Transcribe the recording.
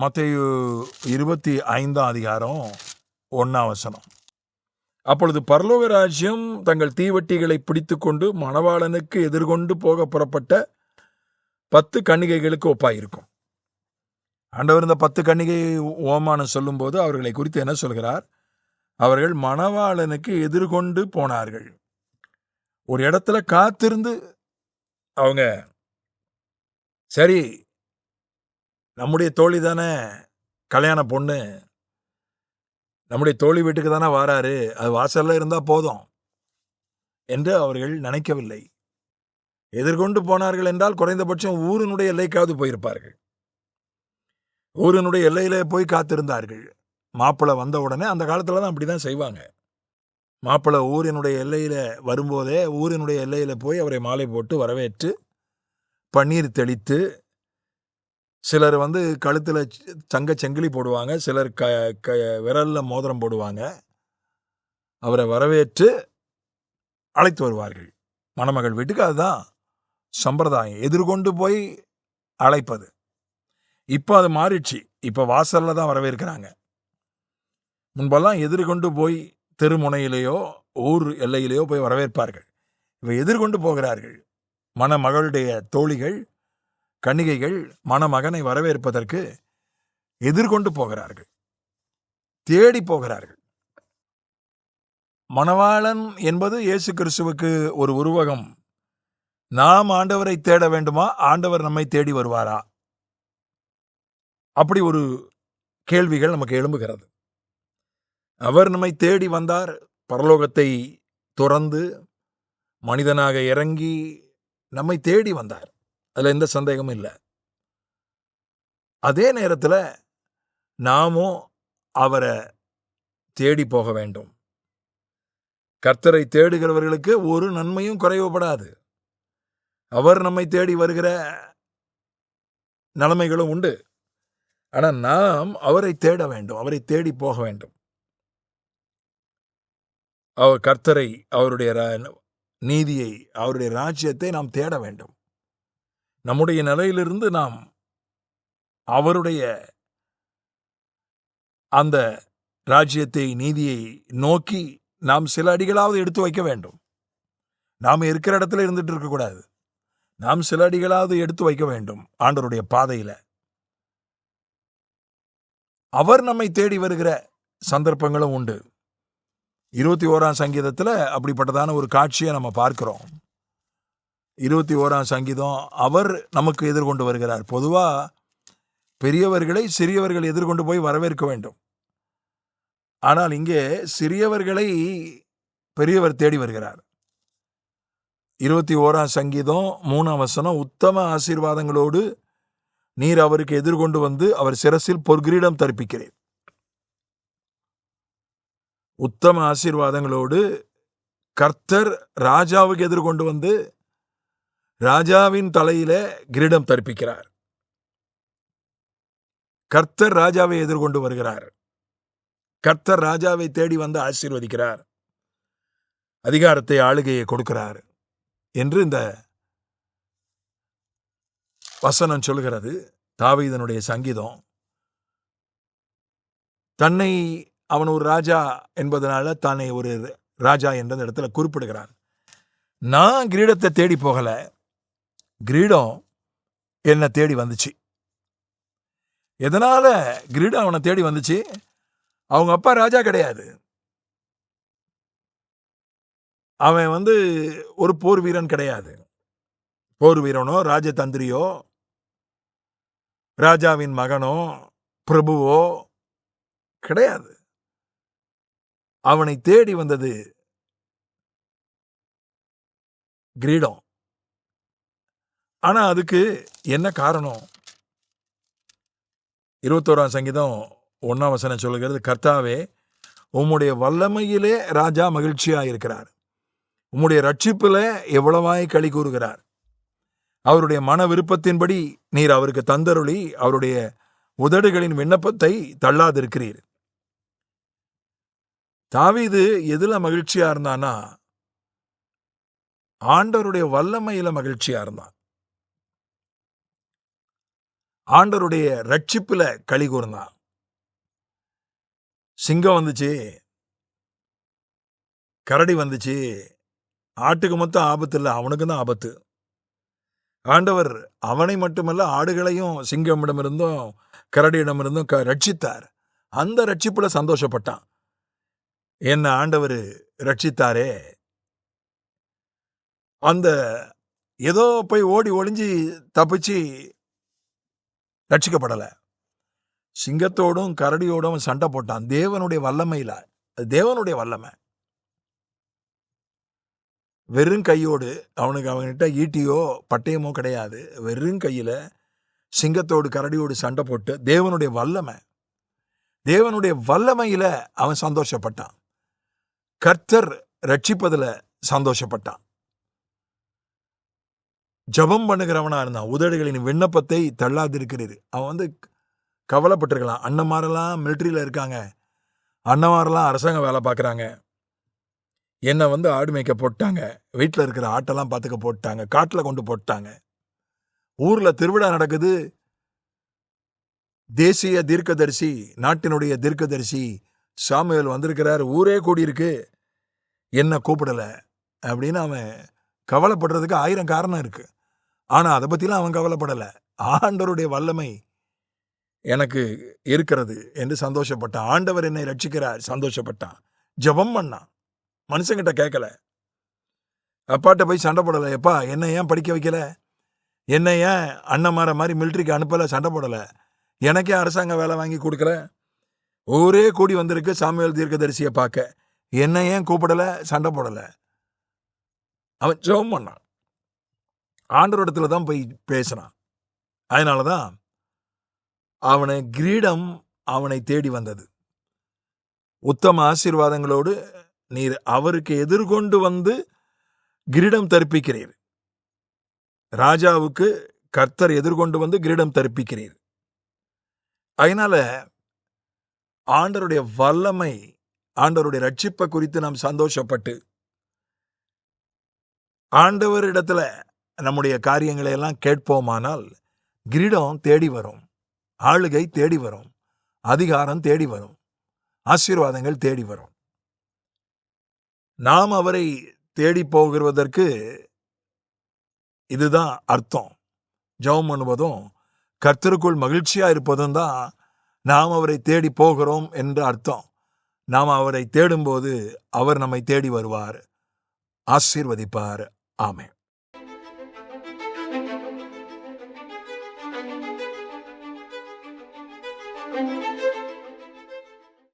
மத்தையு இருபத்தி ஐந்தாம் அதிகாரம் ஒன்னாம் வசனம். அப்பொழுது பரலோக ராஜ்யம் தங்கள் தீவட்டிகளை பிடித்துக்கொண்டு மணவாளனுக்கு எதிர்கொண்டு போக புறப்பட்ட பத்து கன்னிகைகளுக்கு ஒப்பாயிருக்கும். ஆண்டவர் இந்த பத்து கன்னிகை ஓமானம் சொல்லும்போது அவர்களை குறித்து என்ன சொல்கிறார்? அவர்கள் மணவாளனுக்கு எதிர்கொண்டு போனார்கள். ஒரு இடத்துல காத்திருந்து அவங்க சரி நம்முடைய தோழி தானே கல்யாண பொண்ணு. நம்முடைய தோழி வீட்டுக்கு தானே வாராரு. அது வாசல்ல இருந்தால் போதும் என்று அவர்கள் நினைக்கவில்லை. எதிர்கொண்டு போனார்கள் என்றால் குறைந்தபட்சம் ஊரினுடைய எல்லைக்காவது போயிருப்பார்கள். ஊரினுடைய எல்லையிலே போய் காத்திருந்தார்கள். மாப்பிள்ளை வந்த உடனே அந்த காலத்தில் தான் அப்படிதான் செய்வாங்க. மாப்பிள்ளை ஊரினுடைய எல்லையில் வரும்போதே ஊரினுடைய எல்லையில் போய் அவரை மாலை போட்டு வரவேற்று பன்னீர் தெளித்து சிலர் வந்து கழுத்தில் சங்க செங்கிலி போடுவாங்க சிலர் க க விரலில் மோதிரம் போடுவாங்க. அவரை வரவேற்று அழைத்து வருவார்கள். மணமகள் வீட்டுக்கு அதுதான் சம்பிரதாயம். எதிர்கொண்டு போய் அழைப்பது. இப்போ அது மாறிடுச்சு. இப்போ வாசலில் தான் வரவேற்கிறாங்க. முன்பெல்லாம் எதிர்கொண்டு போய் தெருமுனையிலேயோ ஊர் எல்லையிலேயோ போய் வரவேற்பார்கள். இவை எதிர்கொண்டு போகிறார்கள். மணமகளுடைய தோழிகள் கன்னிகைகள் மணமகனை வரவேற்பதற்கு எதிர்கொண்டு போகிறார்கள். தேடி போகிறார்கள். மணவாளன் என்பது இயேசு கிறிஸ்துவுக்கு ஒரு உருவகம். நாம் ஆண்டவரை தேட வேண்டுமா? ஆண்டவர் நம்மை தேடி வருவாரா? அப்படி ஒரு கேள்விகள் நமக்கு எழும்புகிறது. அவர் நம்மை தேடி வந்தார். பரலோகத்தை துறந்து மனிதனாக இறங்கி நம்மை தேடி வந்தார். அதுல எந்த சந்தேகமும் இல்லை. அதே நேரத்துல நாமும் அவரை தேடி போக வேண்டும். கர்த்தரை தேடுகிறவர்களுக்கு ஒரு நன்மையும் குறைவுபடாது. அவர் நம்மை தேடி வருகிற நிலைமைகளும் உண்டு. ஆனா நாம் அவரை தேட வேண்டும். அவரை தேடி போக வேண்டும். அவர் கர்த்தரை அவருடைய ரா- நீதியை அவருடைய ராஜ்யத்தை நாம் தேட வேண்டும். நம்முடைய நிலையிலிருந்து நாம் அவருடைய அந்த ராஜ்யத்தை நீதியை நோக்கி நாம் சில அடிகளாவது எடுத்து வைக்க வேண்டும். நாம் இருக்கிற இடத்துல இருந்துட்டு இருக்கக்கூடாது நாம் சில அடிகளாவது எடுத்து வைக்க வேண்டும் ஆண்டவருடைய பாதையில. அவர் நம்மை தேடி வருகிற சந்தர்ப்பங்களும் உண்டு. இருபத்தி ஓராம் சங்கீதத்துல அப்படிப்பட்டதான ஒரு காட்சியை நம்ம பார்க்கிறோம். இருபத்தி ஓராம் சங்கீதம் அவர் நமக்கு எதிர்கொண்டு வருகிறார். பொதுவாக பெரியவர்களை சிறியவர்கள் எதிர்கொண்டு போய் வரவேற்க வேண்டும். ஆனால் இங்கே சிறியவர்களை பெரியவர் தேடி வருகிறார். இருபத்தி ஓராம் சங்கீதம் மூணாம் வசனம் உத்தம ஆசீர்வாதங்களோடு நீர் அவருக்கு எதிர்கொண்டு வந்து அவர் சிரசில் பொற்கிரீடம் தரிப்பிக்கிறேன். உத்தம ஆசீர்வாதங்களோடு கர்த்தர் ராஜாவுக்கு எதிர்கொண்டு வந்து ராஜாவின் தலையில கிரீடம் தரிப்பிக்கிறார். கர்த்தர் ராஜாவை எதிர்கொண்டு வருகிறார். கர்த்தர் ராஜாவை தேடி வந்து ஆசீர்வதிக்கிறார். அதிகாரத்தை ஆளுகையை கொடுக்கிறார் என்று இந்த வசனம் சொல்கிறது. தாவீதனுடைய சங்கீதம். தன்னை அவன் ஒரு ராஜா என்பதனால தன்னை ஒரு ராஜா என்ற இடத்துல குறிப்பிடுகிறான் நான் கிரீடத்தை தேடி போகலை. கிரீடம் என்னை தேடி வந்துச்சு. எதனால கிரீடம் அவனை தேடி வந்துச்சு? அவங்க அப்பா ராஜா கிடையாது. அவன் வந்து ஒரு போர் வீரன் கிடையாது. போர் வீரனோ ராஜதந்திரியோ ராஜாவின் மகனோ பிரபுவோ கிடையாது. அவனை தேடி வந்தது கிரீடம். ஆனா அதுக்கு என்ன காரணம்? இருபத்தோராம் சங்கீதம் ஒன்னாம் வசனம் சொல்லுகிறது கர்த்தாவே உம்முடைய வல்லமையிலே ராஜா மகிழ்ச்சியா இருக்கிறார் உம்முடைய ரட்சிப்பில் எவ்வளவாய் களி கூறுகிறார். அவருடைய மன விருப்பத்தின்படி நீர் அவருக்கு தந்தருளி அவருடைய உதடுகளின் விண்ணப்பத்தை தள்ளாதிருக்கிறீர். தாவீது எதுல மகிழ்ச்சியா இருந்தானா ஆண்டவருடைய வல்லமையில மகிழ்ச்சியா இருந்தான். ஆண்டருடைய ரட்சிப்புல களி கூர்ந்தான். சிங்கம் வந்துச்சு. கரடி வந்துச்சு. ஆட்டுக்கு மொத்தம் ஆபத்து இல்லை அவனுக்கு தான் ஆபத்து. ஆண்டவர் அவனை மட்டுமல்ல ஆடுகளையும் சிங்கமிடமிருந்தும் கரடியிடமிருந்தும் க ரட்சித்தார். அந்த ரட்சிப்புல சந்தோஷப்பட்டான். என்ன ஆண்டவர் ரட்சித்தாரே? அந்த ஏதோ போய் ஓடி ஒளிஞ்சு தப்பிச்சு ரட்சிக்கப்படலை. சிங்கத்தோடும் கரடியோடும் அவன் சண்டை போட்டான். தேவனுடைய வல்லமையில் அது தேவனுடைய வல்லமை. வெறும் கையோடு அவனுக்கு அவன்கிட்ட ஈட்டியோ பட்டயமோ கிடையாது. வெறும் கையில் சிங்கத்தோடு கரடியோடு சண்டை போட்டு தேவனுடைய வல்லமை. தேவனுடைய வல்லமையில் அவன் சந்தோஷப்பட்டான். கர்த்தர் ரட்சிப்பதில் சந்தோஷப்பட்டான். ஜெபம் பண்ணுகிறவனாக இருந்தான். உதடுகளின் விண்ணப்பத்தை தள்ளாதிருக்கிறது. அவன் வந்து கவலைப்பட்டிருக்கலாம். அண்ணன்மாரெல்லாம் மிலிட்ரியில் இருக்காங்க. அண்ணன்மாரெல்லாம் அரசாங்க வேலை பார்க்குறாங்க. என்னை வந்து ஆடு மேய்க்க போட்டாங்க. வீட்டில் இருக்கிற ஆட்டெல்லாம் பார்த்துக்க போட்டாங்க. காட்டில் கொண்டு போட்டாங்க. ஊரில் திருவிழா நடக்குது. தேசிய தீர்க்கதரிசி நாட்டினுடைய தீர்க்கதரிசி சாமுவேல் வந்திருக்கிறார். ஊரே கூடியிருக்கு. என்ன கூப்பிடல. அப்படின்னு அவன் கவலைப்படுறதுக்கு ஆயிரம் காரணம் இருக்குது ஆனால் அதை பற்றிலாம் அவன் கவலைப்படலை. ஆண்டவருடைய வல்லமை எனக்கு இருக்கிறது என்று சந்தோஷப்பட்டான். ஆண்டவர் என்னை ரட்சிக்கிறார். சந்தோஷப்பட்டான். ஜெபம் பண்ணான். மனுஷங்கிட்ட கேட்கல. அப்பாட்ட போய் சண்டை போடலை. எப்பா என்னை ஏன் படிக்க வைக்கல? என்னை ஏன் அண்ணன் மாதிரி மிலிட்ரிக்கு அனுப்பலை? சண்டை போடலை. எனக்கே அரசாங்க வேலை வாங்கி கொடுக்கல? ஊரே கூடி வந்திருக்கு சாமியல் தீர்க்கதரிசியை பார்க்க. என்னை ஏன் கூப்பிடலை? சண்டை போடலை. அவன் ஜெபம் பண்ணான். ஆண்டவரிடத்துல தான் போய் பேசினான். அதனால தான் அவனை கிரீடம் அவனை தேடி வந்தது. உத்தம ஆசீர்வாதங்களோடு நீர் அவருக்கு எதிர்கொண்டு வந்து கிரீடம் தரிப்பிக்கிறீர். ராஜாவுக்கு கர்த்தர் எதிர்கொண்டு வந்து கிரீடம் தரிப்பிக்கிறீர். அதனால ஆண்டருடைய வல்லமை ஆண்டவருடைய ரட்சிப்பை குறித்து நாம் சந்தோஷப்பட்டு ஆண்டவர் இடத்துல நம்முடைய காரியங்களை எல்லாம் கேட்போமானால் கிரீடம் தேடி வரும் ஆளுகை தேடி வரும் அதிகாரம் தேடி வரும் ஆசீர்வாதங்கள் தேடி வரும். நாம் அவரை தேடி போகிறதற்கு இதுதான் அர்த்தம். ஜெபம் பண்ணுவதும் கர்த்தருக்குள் மகிழ்ச்சியா இருப்பதும் தான் நாம் அவரை தேடி போகிறோம் என்ற அர்த்தம். நாம் அவரை தேடும்போது அவர் நம்மை தேடி வருவார் ஆசீர்வதிப்பார். ஆமே